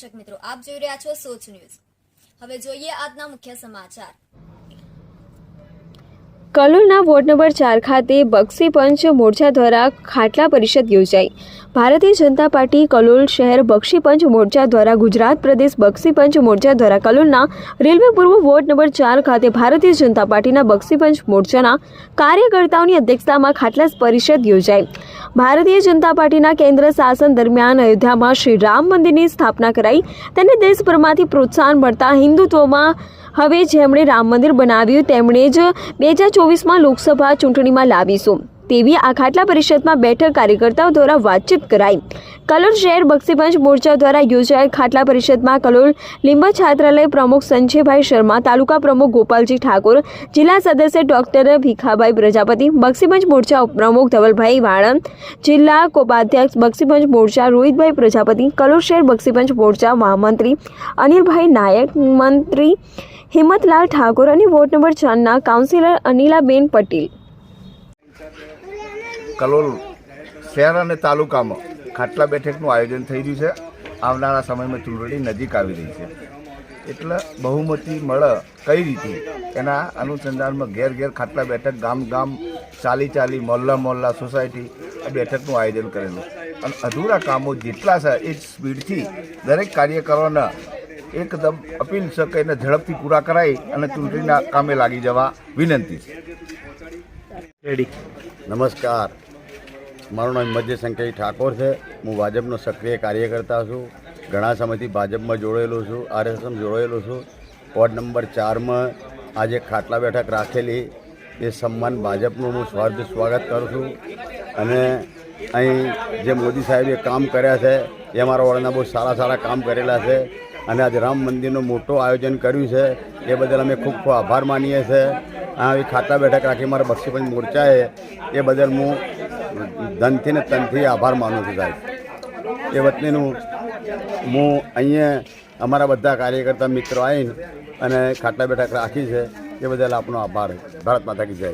દર્શક મિત્રો, આપ જોઈ રહ્યા છો સોચ ન્યૂઝ. હવે જોઈએ આજના મુખ્ય સમાચાર. કલોલના વોર્ડ નંબર ચાર ખાતે બક્ષી પંચ મોરચા દ્વારા ખાટલા પરિષદ યોજાઈ. ભારતીય જનતા પાર્ટી કલોલ શહેર બક્ષી પંચ મોરચા દ્વારા ગુજરાત પ્રદેશ બક્ષી પંચ મોરચા દ્વારા કલોલના રેલવે પૂર્વ વોર્ડ નંબર ચાર ખાતે ભારતીય જનતા પાર્ટીના બક્ષી પંચ મોરચાના કાર્યકર્તાઓની અધ્યક્ષતામાં ખાટલા પરિષદ યોજાઈ. ભારતીય જનતા પાર્ટીના કેન્દ્ર શાસન દરમિયાન અયોધ્યામાં શ્રી રામ મંદિરની સ્થાપના કરાઈ. તેને દેશભરમાંથી પ્રોત્સાહન મળતા હિન્દુત્વમાં હવે જેમણે રામ મંદિર બનાવ્યું, તેમણે જ બે હજાર ચોવીસમાં લોકસભા ચૂંટણીમાં લાવીશું. તેવી આ ખાટલા પરિષદમાં બેઠક કાર્યકર્તાઓ દ્વારા વાતચીત કરાઈ. કલોલ શહેર બક્ષીપંચ મોરચા દ્વારા યોજાયેલ ખાટલા પરિષદમાં કલોલ લીંબ છાત્રાલય પ્રમુખ સંજયભાઈ શર્મા, તાલુકા પ્રમુખ ગોપાલજી ઠાકોર, જિલ્લા સદસ્ય ડોક્ટર ભીખાભાઈ પ્રજાપતિ, બક્ષીપંચ મોરચા ઉપપ્રમુખ ધવલભાઈ વાળંદ, જિલ્લા કોપાધ્યક્ષ બક્ષીપંચ મોરચા રોહિતભાઈ પ્રજાપતિ, કલોલ શહેર બક્ષીપંચ મોરચા મહામંત્રી અનિલભાઈ નાયક, મંત્રી હિંમતલાલ ઠાકોર અને વોર્ડ નંબર છના કાઉન્સિલર અનિલાબેન પટેલ. કલોલ શહેર અને તાલુકામાં ખાટલા બેઠકનું આયોજન થઈ રહ્યું છે. આવનારા સમયમાં ચૂંટણી નજીક આવી રહી છે. એટલે બહુમતી મળે કઈ રીતે? એના અનુસંધાનમાં ઘેર ઘેર ખાટલા બેઠક ગામ ગામ ચાલી ચાલી મોહલ્લા મોહલ્લા સોસાયટી આ બેઠકનું આયોજન કરેલું. અને અધૂરા કામો જેટલા છે એ સ્પીડથી દરેક કાર્યકરોને એકદમ અપીલ છે કે એને ઝડપથી પૂરા કરાય અને ચૂંટણીના કામે લાગી જવા વિનંતી છે. નમસ્કાર. મારું નામ મધ્ય સંકેત ઠાકોર છે. હું ભાજપનો સક્રિય કાર્યકર્તા છું. ઘણા સમયથી ભાજપમાં જોડાયેલો છું. આરએસએમ જોડાયેલો છું. વોર્ડ નંબર ચારમાં આજે ખાટલા બેઠક રાખેલી. એ સન્માન ભાજપનું હું સ્વાર્થ સ્વાગત કરું છું. અને અહીં જે મોદી સાહેબે કામ કર્યા છે, એ અમારા વોર્ડના બહુ સારા સારા કામ કરેલા છે. અને આજે રામ મંદિરનું મોટું આયોજન કર્યું છે. એ બદલ અમે ખૂબ ખૂબ આભાર માનીએ છીએ આવી ખાટલા બેઠક રાખી મારા બક્ષીપંચ મોરચાએ, એ બદલ હું ધનથી ને તનથી આભાર માનું છું સાહેબ. એ વતનીનું હું અહીંયા અમારા બધા કાર્યકર્તા મિત્રો આવીને અને ખાટલા બેઠક રાખી છે. એ બદલ આપનો આભાર. ભારત માતા કી જય.